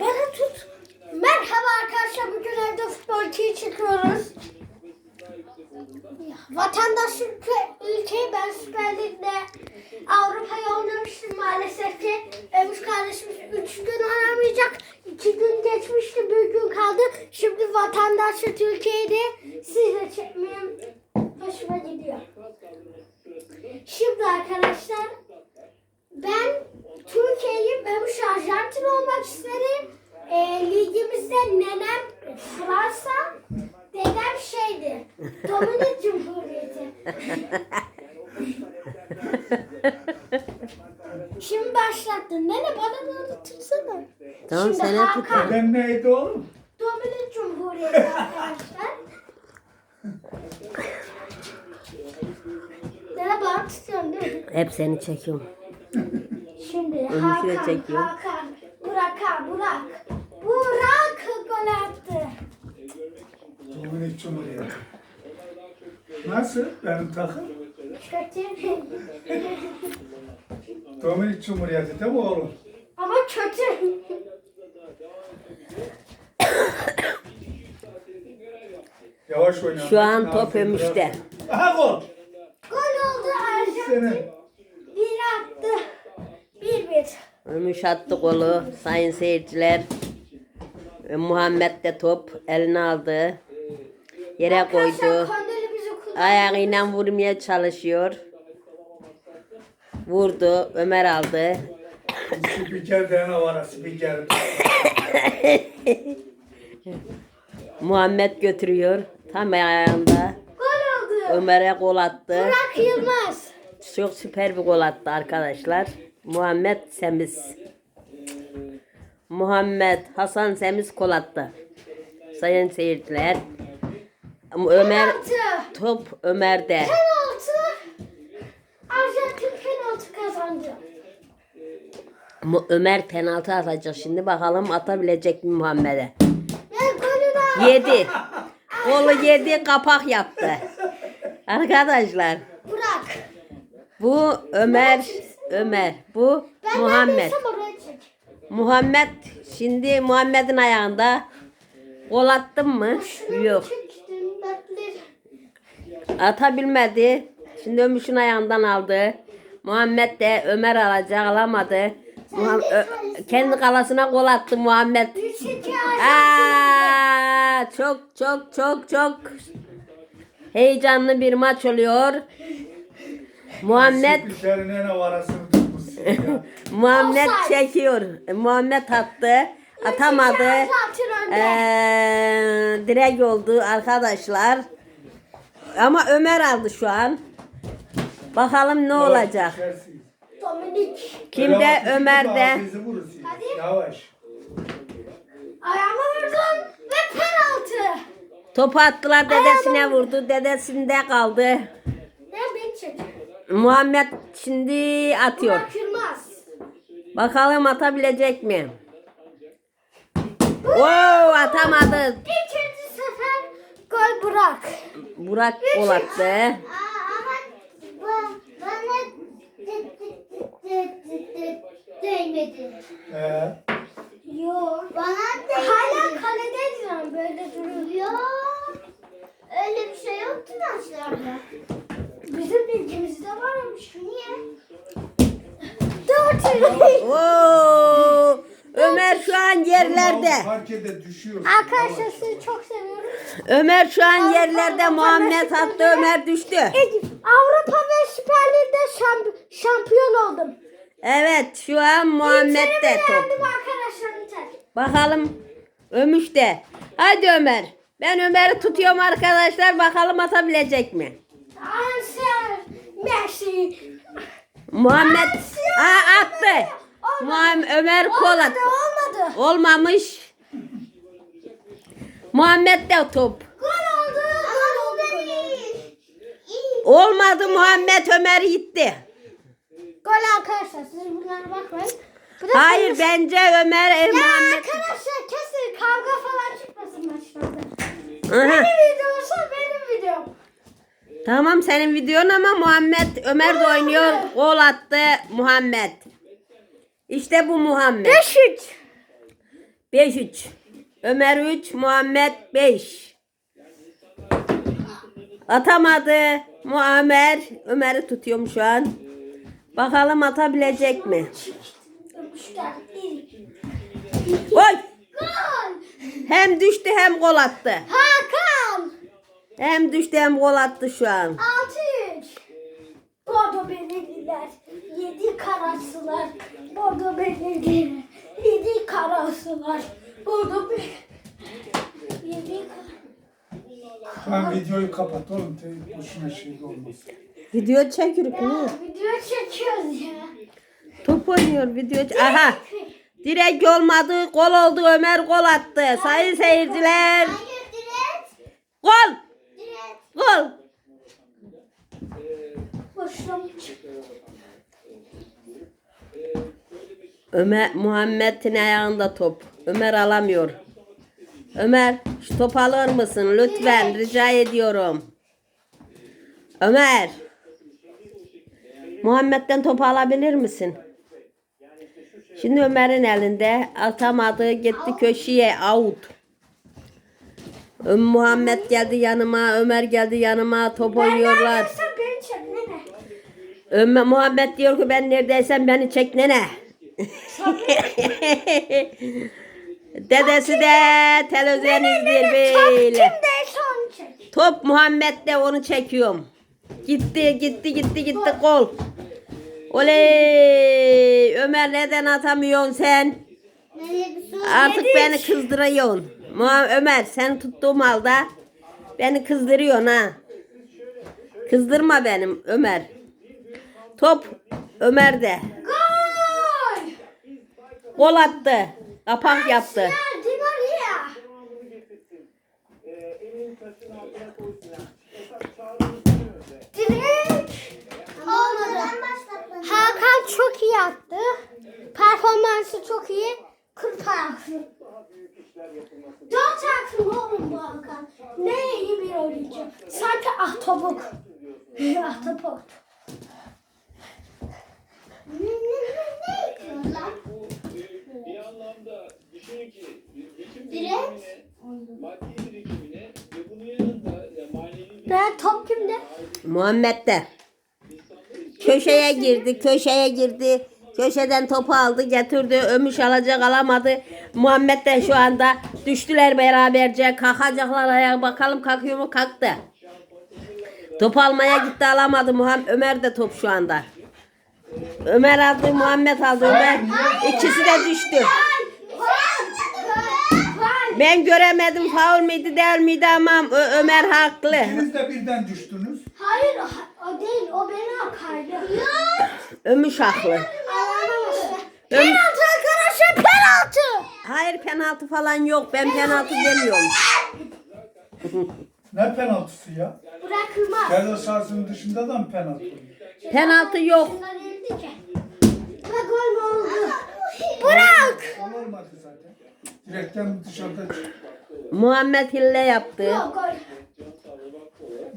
Bana tut. Merhaba arkadaşlar. Bugün evde futbol 2'yi çıkıyoruz. Vatandaş ülke, ülkeyi ben Süper Lig'de Avrupa'ya oynamıştım maalesef ki. Ömüş kardeşimiz 3 gün oynamayacak. 2 gün geçmişti, bir gün kaldı. Şimdi vatandaş Türkiye'yi de sizle hoşuma gidiyor. Şimdi arkadaşlar ben Türkiye'yi Ömüş Arjantin olmak isterim. E, ligimizde nenem Fransa, dedem şeydi. Dominik Cumhuriyeti. Şimdi başlattın. Nene bana doğru tutsana. Tamam, sen Hakan, tut. Ben neydi oğlum? Dominik Cumhuriyeti arkadaşlar. Nene bana tutuyorsun değil mi? Hep seni çekiyorum. Şimdi Ömüşü de Hakan, çekiyor. Hakan, Burak, ha, Burak. Burak gol attı. Dominik Cumhuriyeti. Nasıl? Benim takım? Kötü. Dominik Cumhuriyeti değil mi oğlum? Ama kötü. Yavaş oyna. Şu an top Ağzını Ömüş'te. Aha gol. Gol oldu Arjantin. Seni. Bir. Ömüş attı. Sayın seyirciler. E, Muhammed de top eline aldı. Yere koydu. Ayağıyla vurmaya çalışıyor. Vurdu. Ömer aldı. Spiker de ne var spiker. Muhammed götürüyor. Tam ayağında. Gol oldu. Ömer'e gol attı. Burak Yılmaz. Çok süper bir gol attı arkadaşlar. Muhammed Semiz. Muhammed Hasan Semiz gol attı. Sayın seyirciler. Ömer Penaltı. top Ömer'de. Penaltı. Arjantin penaltı kazandı. Mu- Ömer penaltı atacak şimdi bakalım atabilecek mi Muhammed'e. Yedi. Golü yedi kapak yaptı. Arkadaşlar Burak. bu Ömer Ömer bu Ben Muhammed. Muhammed şimdi Muhammed'in ayağında gol attın mı? Yok. Atabilmedi. Şimdi Ömüş'ün ayağından aldı. Muhammed de Ömer alacak alamadı. Muham- kendi kalasına gol attı Muhammed. 3-2 Aa, çok çok çok çok heyecanlı bir maç oluyor. Muhammed Spikerine ne var arasını tutmuşsun ya. Muhammed Offside. çekiyor. Muhammed attı. Atamadı. Ee, direk oldu arkadaşlar. Ama Ömer aldı şu an. Bakalım ne olacak. Düşersin. Dominik. Kimde Öyle bak, Ömer'de. bizi vurursun. Hadi. Yavaş. Ayağıma vurdum ve penaltı. Topu attılar dedesine vurdu. Dedesinde kaldı. Ne beni çek. Muhammed şimdi atıyor. Burak Yılmaz. Bakalım atabilecek mi? Oo atamadı. İkinci sefer gol Burak. Burak gol attı. Aa, ama bu- bana değmedi. Ee, Yok. Bana değmedi. Hala kaledeydim böyle duruyor. Öyle bir şey yoktu maçlarda. Bizim bilgimizde varmış. Niye? Dört. Oo Ömer şu an yerlerde. Parkede düşüyor. Arkadaşlar sizi çok seviyorum. Ömer şu an yerlerde. Muhammed attı. Ömer düştü. Avrupa ve Süper Lig'de şamp- şampiyon oldum. Evet şu an Muhammed'de top. Beğendim arkadaşlar yeter. Bakalım Ömüş de. Hadi Ömer. Ben Ömer'i tutuyorum arkadaşlar. Bakalım atabilecek mi? Ansel, Messi. Muhammed Aa, attı. Muhammed Ömer gol Olmadı, attı. olmadı. Olmamış. Muhammed de top. Gol oldu. Gol oldu. Olmadı Muhammed Ömer gitti. Gol arkadaşlar. Siz bunlara bakmayın. Bu da Hayır bence Ömer Ya Muhammed. arkadaşlar kesin kavga falan çıkmasın maçlarda. Benim videomsa benim videom. Tamam senin videon ama Muhammed Ömer de oynuyor. Gol attı Muhammed. İşte bu Muhammed. 5-3. 5-3. Ömer 3, Muhammed 5. Atamadı. Muammer Ömer'i tutuyorum şu an. Bakalım atabilecek mi? Oy! Hem düştü hem gol attı. Hakan. Hem düştü hem gol attı şu an. 6-3. Bordo Belediyeler. 7 karasılar. Bordo Belediyeler. 7 karasılar. Bordo Belediyeler. 7 Tamam videoyu kapat oğlum. Te- Boşuna şey olmaz. Video çekiyoruz. Ya video çekiyoruz ya. Top oynuyor video. ç- Aha. Direkt olmadı. Gol oldu. Ömer gol attı. Sayın seyirciler. Hayır direkt. Gol. Gol. Ömer Muhammed'in ayağında top. Ömer alamıyor. Ömer şu top alır mısın lütfen rica ediyorum. Ömer. Muhammed'den topu alabilir misin? Şimdi Ömer'in elinde atamadı gitti köşeye out. Ö- Muhammed geldi yanıma, Ömer geldi yanıma, top oynuyorlar. Beni çek nene. Ömer Muhammed diyor ki ben neredeysem beni çek nene. Dedesi de televizyon izliyor böyle. Kimdeyse onu çek. Top Muhammed de onu çekiyorum. Gitti gitti gitti gitti gol. Oley Ömer neden atamıyorsun sen? Artık beni kızdırıyorsun. Muha- Ömer sen tuttuğum halde beni kızdırıyorsun ha. Kızdırma benim Ömer. Top Ömer'de. Gol. Gol attı. Kapak yaptı. Direkt. Olmadı. Hakan çok iyi attı. Performansı çok iyi. Kırk ayaksın. Dört ayaksın oğlum bu Hakan. Ne iyi bir oyuncu. Sanki ahtapot. Ahtapot. Ne ne ne bir anlamda düşünün ki geçim Direkt. maddi birikimine ve bunun yanında ya manevi Ben top kimde? Muhammed de. Köşeye girdi, köşeye girdi. Köşeden topu aldı, getirdi. Ömüş alacak, alamadı. Muhammed de şu anda düştüler beraberce. Kalkacaklar ayağa bakalım kalkıyor mu? Kalktı. Top almaya gitti, alamadı. Muhammed Ömer de top şu anda. Ömer aldı, Muhammed aldı. Ömer ikisi de düştü. Ben göremedim faul mıydı değil miydi ama Ö- Ömer haklı. İkiniz de birden düştünüz. Hayır o, o değil o beni kaydı. Yok. Ömüş haklı. Penaltı arkadaşlar penaltı. Hayır penaltı falan yok. Ben penaltı demiyorum. Ne penaltısı ya? Bırakılmaz. Ceza sahasının dışında da mı penaltı? oluyor? Penaltı yok. Bunlar yenildi ki. Ve gol mü oldu? Bırak. Gol olmadı zaten. Direkten dışarıda çıktı. Muhammed hille yaptı. Yok gol.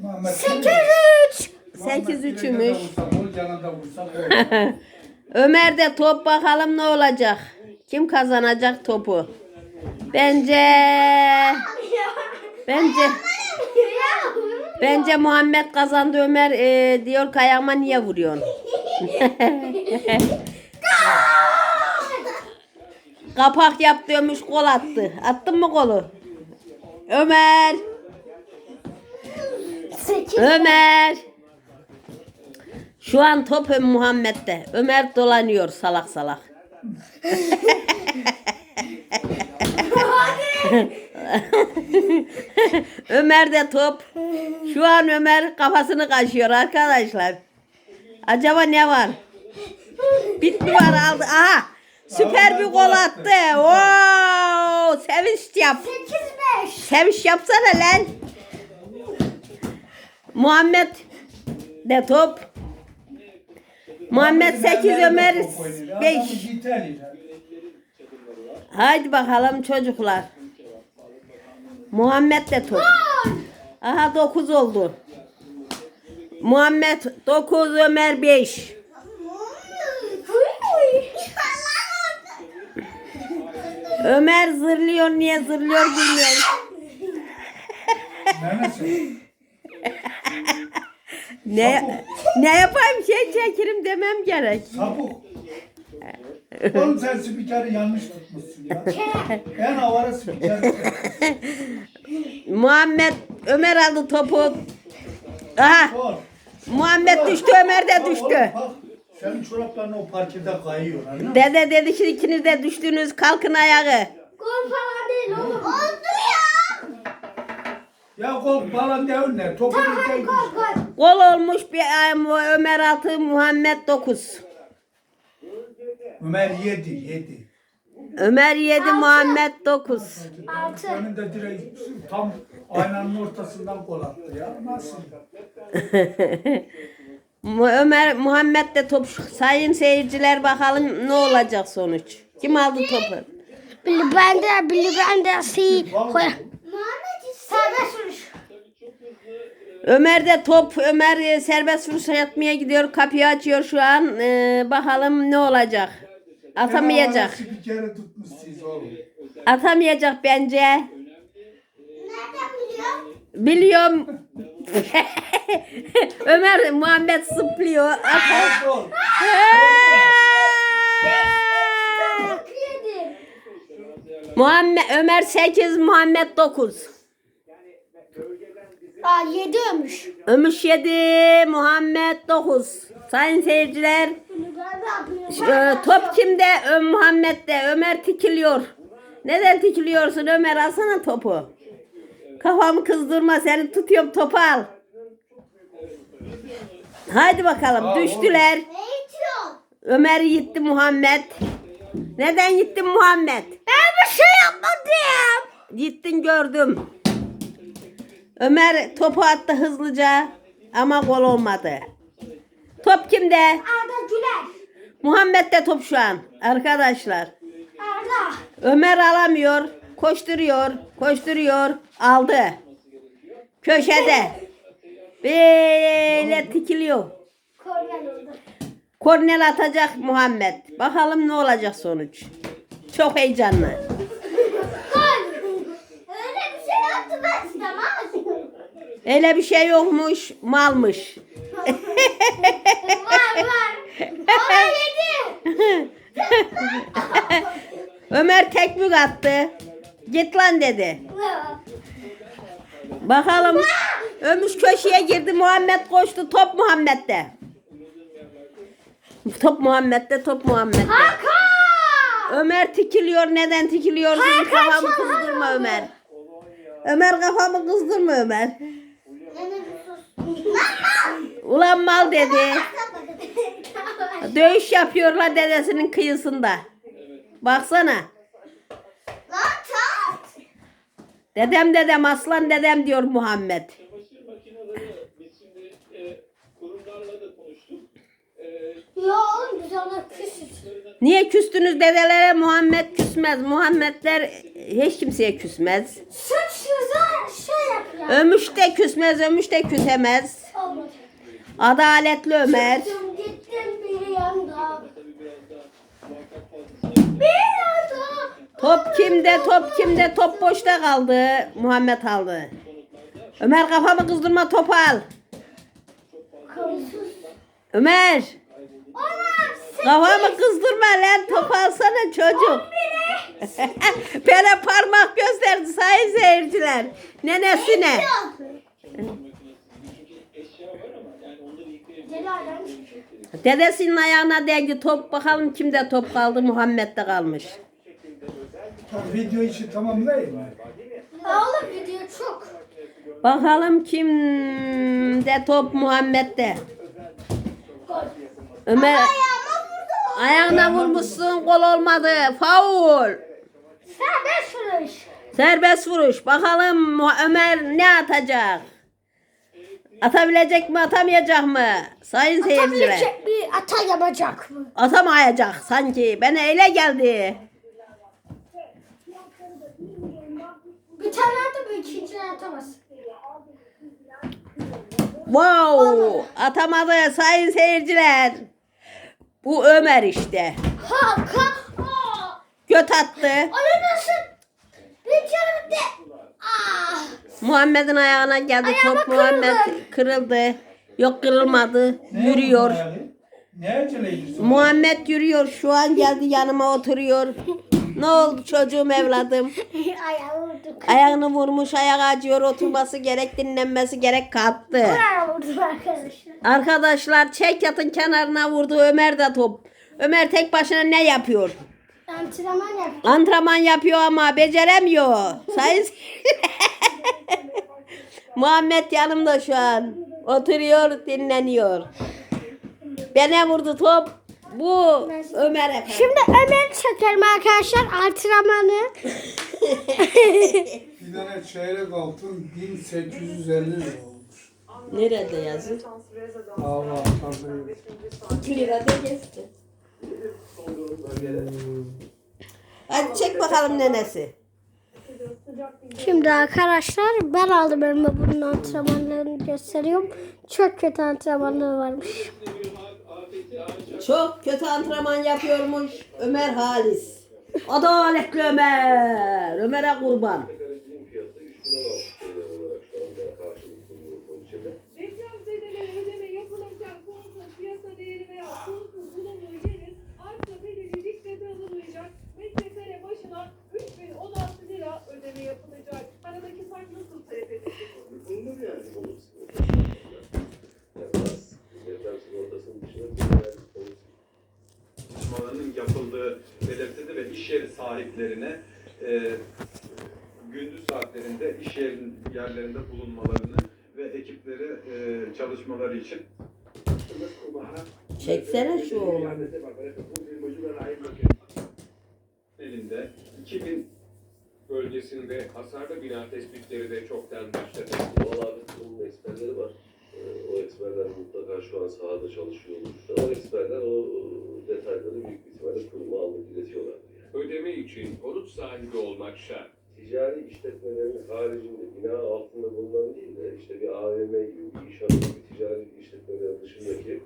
Muhammed 8-3. Muhammed 8-3'ümüş. direkte de vursa Gol yanında vursa gol. Ömer de top bakalım ne olacak. Kim kazanacak topu? Bence bence bence Muhammed kazandı. Ömer e, diyor ki ayağıma niye vuruyorsun? Kapak yaptırmış gol attı. Attın mı golü? Ömer. 8. Ömer. Şu an top Muhammed'de. Ömer dolanıyor salak salak. Ömer de top. Şu an Ömer kafasını kaşıyor arkadaşlar. Acaba ne var? Bitti var aldı. Aha. Süper bir gol attı. Oo! Sevinç yap. 8-5. Sevinç yapsana lan. Muhammed de top. Muhammed 8 Ömer 5. Haydi bakalım çocuklar. Muhammed de top. Aha 9 oldu. Muhammed 9 Ömer 5. Ömer zırlıyor niye zırlıyor bilmiyorum. Ne ne yapayım şey çekirim demem gerek. Sapık. Oğlum sen spikeri yanlış tutmuşsun ya. En avara spikeri. Muhammed Ömer aldı topu. Aha Oğlum. Muhammed düştü Ömer de düştü. bak, Senin çorapların o parkede kayıyor. anladın mı? Dede dedi ki ikiniz de düştünüz kalkın ayağı. Gol falan değil oğlum. Oldu ya. Ya gol falan değil ne? Topu Hadi bizden gol gol. Gol olmuş bir ay- Ömer 6 Muhammed 9. Ömer yedi, yedi. Ömer 7 Muhammed 9. Altı. Önünde direkt tam aynanın ortasından gol attı ya. Nasıl? Mu- Ömer Muhammed de top sayın seyirciler bakalım ne olacak sonuç. Kim aldı topu? Billy Bender, si. Vallahi. Muhammed serbest vuruş. Ömer de top Ömer e, serbest vuruş atmaya gidiyor. Kapıyı açıyor şu an. Ee, bakalım ne olacak. Atamayacak. Avara spikeri tutmuşsunuz oğlum. Atamayacak bence. Nereden biliyor? Biliyorum. Ömer Muhammed zıplıyor. Atar. Muhammed Ömer 8 Muhammed 9. Aa yedi ölmüş. Ömüş 7 Muhammed 9. Sayın seyirciler e, top kimde? Ö, Muhammed'de. Ömer tikiliyor. Neden tikiliyorsun Ömer? Alsana topu. Kafamı kızdırma seni tutuyorum topu al. Haydi bakalım Aa, düştüler. Ömer gitti Muhammed. Neden gittin Muhammed? Ben bir şey yapmadım. Gittin gördüm. Ömer topu attı hızlıca ama gol olmadı. Top kimde? Arda Güler. Muhammed'de top şu an arkadaşlar. Arda. Ömer alamıyor. Koşturuyor. Koşturuyor. Aldı. Köşede. Böyle tikiliyor. Oldu. Kornel atacak Muhammed. Bakalım ne olacak sonuç. Çok heyecanlı. Gol. Öyle bir şey yaptı ben istemez. Öyle bir şey yokmuş. Malmış. var var. Ama yedi. Ömer tekmik attı. Git lan dedi. Bakalım. Ömüş köşeye girdi. Muhammed koştu. Top Muhammed'de. Top Muhammed'de. Top Muhammed'de. Hakan. Ömer tikiliyor. Neden tikiliyorsun? Kafamı kızdırma. Ömer. Ömer kafamı kızdırma Ömer. Ulan mal dedi. Dövüş yapıyorlar dedesinin kıyısında. Baksana. Lan tat. Dedem dedem aslan dedem diyor Muhammed. E, kurumlarla da konuştuk. E, Ya oğlum biz ona küsüz. Niye küstünüz dedelere Muhammed küsmez. Muhammedler hiç kimseye küsmez. Suç size şey yapıyor. Ömüş de küsmez, ömüş de küsemez. Olmadı. Adaletli Ömer. Gittim gittim bir yanda. tabii biraz da muhakkak fazlasıyla Bir yanda. Top kimde, top kimde, top boşta kaldı. Muhammed aldı. Ömer kafamı kızdırma topu al. Ömer kafamı kızdırma lan topu alsana çocuk. Bana parmak gösterdi sayın seyirciler. Nenesine. eşya var ama yani onları yıkayabilir. Celal'den Dedesinin ayağına değdi top. Bakalım kimde top kaldı. Muhammed'de kalmış. Video işi tamam değil mi? Oğlum video çok. Bakalım kimde top Muhammed'de. Ömer ayağına vurmuşsun gol olmadı. Faul. Serbest vuruş. Serbest vuruş. Bakalım Ömer ne atacak? Atabilecek mi atamayacak mı? Sayın seyirciler. Atabilecek bir ata yapacak mı? Atamayacak sanki. Bana öyle geldi. Bir tane atıp ikinciyi atamaz. Wow! Atamadı sayın seyirciler. Bu Ömer işte. Hakan. Aa! Göt attı. Onu nasıl? Bir kere bitti. Ah. Muhammed'in ayağına geldi Ayağıma top. Muhammed kırıldı. Yok kırılmadı. Ne Yürüyor. Ne? Muhammed yürüyor. Şu an geldi yanıma oturuyor. Ne oldu çocuğum evladım? Ayağını vurmuş, ayak acıyor, oturması gerek, dinlenmesi gerek kalktı. Arkadaşlar. Arkadaşlar çek yatın kenarına vurdu Ömer de top. Ömer tek başına ne yapıyor? Antrenman yap. Antrenman yapıyor ama beceremiyor. Sayın Muhammed yanımda şu an. Oturuyor, dinleniyor. Bana vurdu top. Bu Ömer efendi. Şimdi Ömer çekelim arkadaşlar antrenmanı. Bir tane çeyrek altın 1850 lira olmuş. Nerede yazıyor? Allah kazanıyor. 2 lirada geçti. Hadi çek bakalım nenesi. Şimdi arkadaşlar ben aldım elime bunun antrenmanlarını gösteriyorum. Çok kötü antrenmanları varmış. Çok kötü antrenman yapıyormuş Ömer Halis. Adaletli Ömer. Ömer'e kurban. Çalışmaları için Çeksene şu oğlanı. elinde 2000 bölgesinde hasarlı bina tespitleri de çoktan başladı. Abi bunun eksperleri var. Ee, O eksperler mutlaka şu an sahada çalışıyorlar. O eksperler o o detayları büyük bir ihtimalle kuruma alıp iletiyorlar. Yani. Ödeme için konut sahibi olmak şart. Ticari işletmelerin haricinde bina altında bulunan değil de işte bir AVM gibi bir inşaat gibi ticari işletmelerin dışındaki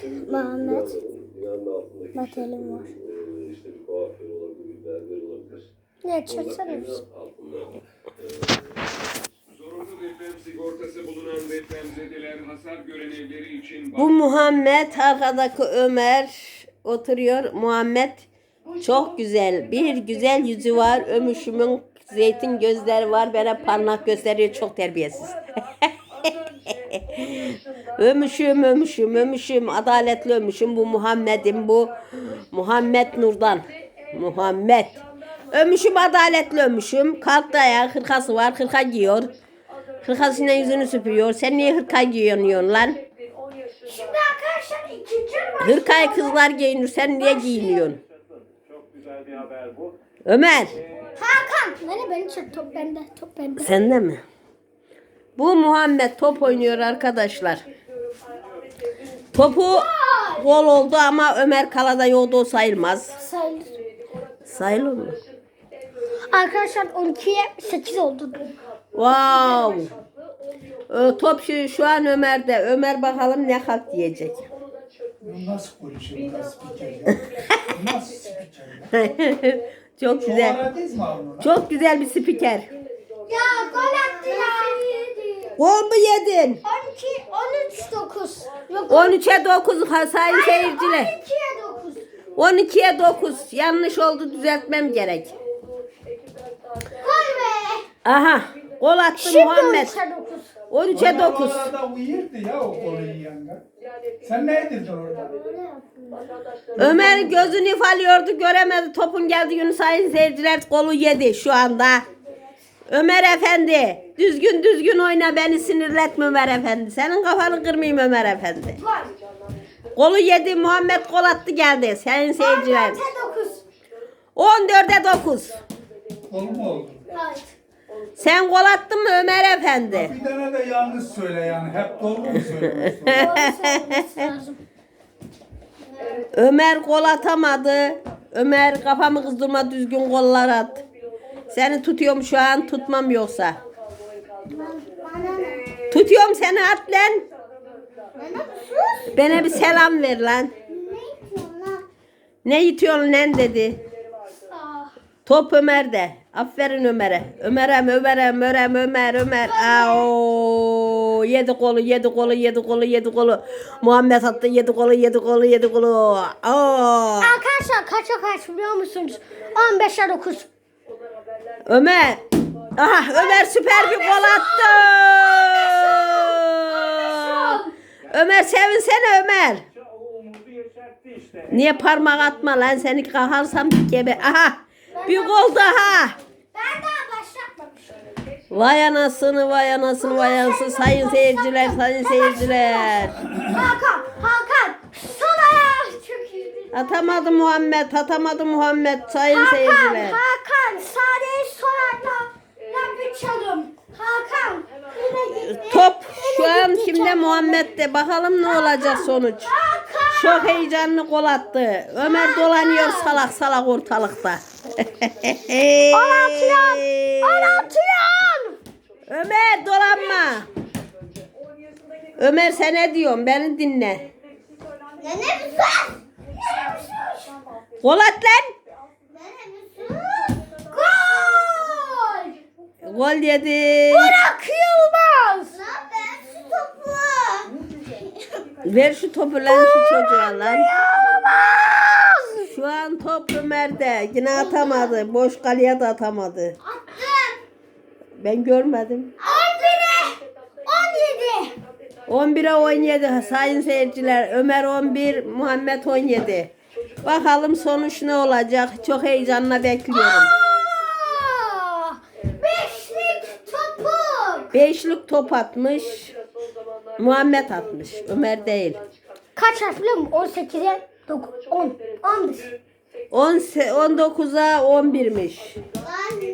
tüm Muhammed. binaların, binanın altındaki işletmelerin, e, işte bir kuaför olabilir, bir berber olabilir. Ne bir. altında e, Zorunlu deprem sigortası bulunan depremzedeler hasar gören evleri için Bu Muhammed arkadaki Ömer oturuyor. Muhammed çok güzel. Bir güzel yüzü var. Ömüşümün zeytin gözleri var. Böyle parmak gösteriyor. Çok terbiyesiz. ömüşüm, ömüşüm, ömüşüm. Adaletli ömüşüm. Bu Muhammed'im bu. Muhammed Nur'dan. Muhammed. Ömüşüm adaletli ömüşüm. Kalktı ayağı hırkası var. Hırka giyiyor. Hırkasıyla yüzünü süpürüyor. Sen niye hırka giyiyorsun lan? Şimdi arkadaşlar ikinci. Hırkayı kızlar giyinir. Sen niye giyiniyorsun? Güzel bir haber bu. Ömer. Hakan. Beni beni çek top bende. Top bende. Sende mi? Bu Muhammed top oynuyor arkadaşlar. Topu gol oldu ama Ömer kalada yolda o sayılmaz. Sayılır. Sayılır mı? Arkadaşlar 12'ye 8 oldu. Wow. Ee, top şu, şu an Ömer'de. Ömer bakalım ne halt diyecek. Bu nasıl konuşuyor bu nasıl spiker ya? Bu nasıl spiker ya? Çok güzel. Çoğaladız mı onu? Çok güzel bir spiker. Ya gol attı ya. Gol mu yedin? 12 13 9. Yok 13'e 9 ha, sayın seyirciler. 12'ye 9. 12'ye 9. Yanlış oldu düzeltmem gerek. Gol be. Aha. Gol attı Şimdi Muhammed. 13'e 9. 13'e 9. Oralarda uyurdu ya o golü yiyenler. Sen ne edildin orada? Ömer gözünü ifalıyordu göremedi. Topun geldi günü sayın seyirciler golü yedi şu anda. Ömer Efendi düzgün düzgün oyna beni sinirletme Ömer Efendi. Senin kafanı kırmayayım Ömer Efendi. Golü yedi Muhammed gol attı geldi sayın seyirciler. 14'e 9. 14'e 9. Gol mu oldu? Evet. Sen gol attın mı Ömer Efendi? Bir tane de yanlış söyle yani. Hep doğru mu söylüyorsun? Ömer gol atamadı. Ömer kafamı kızdırma düzgün gollar at. Seni tutuyorum şu an tutmam yoksa. Tutuyorum seni at lan. Bana sus. Bana bir selam ver lan. Ne yapıyorsun lan? Ne itiyorsun lan dedi. Top Ömer'de. Aferin Ömer'e. Ömer'em, Ömer'em, Ömer'em, Ömer, Ömer. Ao. Yedi kolu, yedi kolu, yedi kolu, yedi kolu. Muhammed attı yedi kolu, yedi kolu, yedi kolu. Aa. Arkadaşlar kaça kaç biliyor musunuz? 15'e 9. Ömer. Aha Ömer süper bir gol attı. Ömer sevinsene Ömer. Niye parmak atma lan seni kaharsam bir gebe. Aha bir gol daha. Vay anasını vay anasını vay anasını sayın seyirciler sayın seyirciler. Hakan, Hakan. Ayağı çok iyi. Atamadı Muhammed atamadı Muhammed sayın Hakan, seyirciler. Hakan. Sade'yi ayakla lan bir çalım. Hakan. Top şu an çalım. Muhammed'de bakalım ne olacak sonuç. Çok heyecanlı gol attı. Ömer dolanıyor salak salak ortalıkta. 16 yan. 16 yan. Ömer dolanma. Ömer sen ne diyorsun? Beni dinle. Ne ne misin? Ne misin? Gol at lan. Ne misin? Gol. Gol yedi. Burak Yılmaz. Lan ben şu topu. Ver şu topu lan şu çocuğa lan. Yılmaz. Şu an top Ömer'de. Yine atamadı. Boş kaleye de atamadı. Attım. Ben görmedim. 11'e 17. 11'e 17 sayın seyirciler. Ömer 11, Muhammed 17. Bakalım sonuç ne olacak? Çok heyecanla bekliyorum. Aa, Beşlik topu. Beşlik top atmış. Muhammed atmış. Ömer değil. Kaç harf biliyor musun? 18'e 9, 10, 11. 10, 19'a 11'miş. Anne,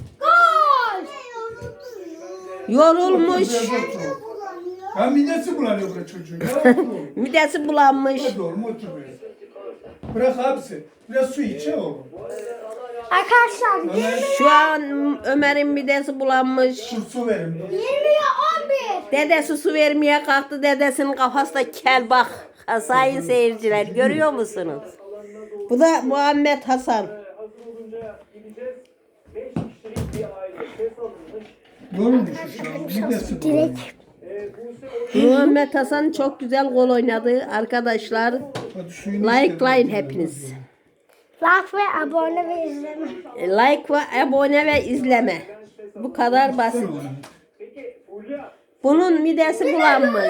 Yorulmuş. Ya midesi bulanıyor bu çocuğun. Ya. Midesi bulanmış. Hadi oğlum otur böyle. Bırak abisi. Biraz su iç ya oğlum. Arkadaşlar 20, Ömer Şu an Ömer'in midesi bulanmış. su, su verin. 20'ye 11. Dedesi su vermeye kalktı. Dedesinin kafası da kel bak. Ha, Sayın seyirciler görüyor musunuz? Bu da Muhammed Hasan. Muhammed Hasan çok güzel gol oynadı arkadaşlar. Hadi suyunu Likelayın istedim. hepiniz. Like ve abone ve izleme. Like ve abone ve izleme. Bu kadar basit. Bunun midesi bulanmış.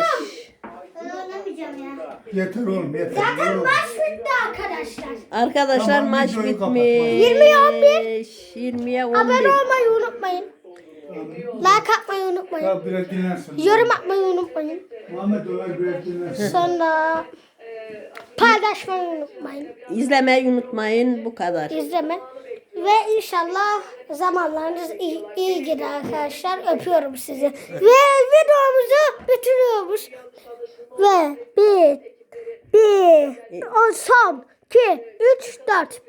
Ben oynamayacağım ya. Yeter oğlum yeter. Zaten maç bitti arkadaşlar. Arkadaşlar Tamam, maç videoyu bitmiş. kapatmayın. 20'ye 11. 20'ye Abone 11. olmayı unutmayın. Like atmayı unutmayın. Ya biraz dinlensin. Yorum atmayı unutmayın. Muhammed Ömer biraz dinlensin. Sonra paylaşmayı unutmayın. İzlemeyi unutmayın. Bu kadar. İzleme. Ve inşallah zamanlarınız iyi, iyi gider arkadaşlar. Öpüyorum sizi. Ve videomuzu bitiriyoruz. Ve bir, bir, o son, iki, üç, dört. Bitti.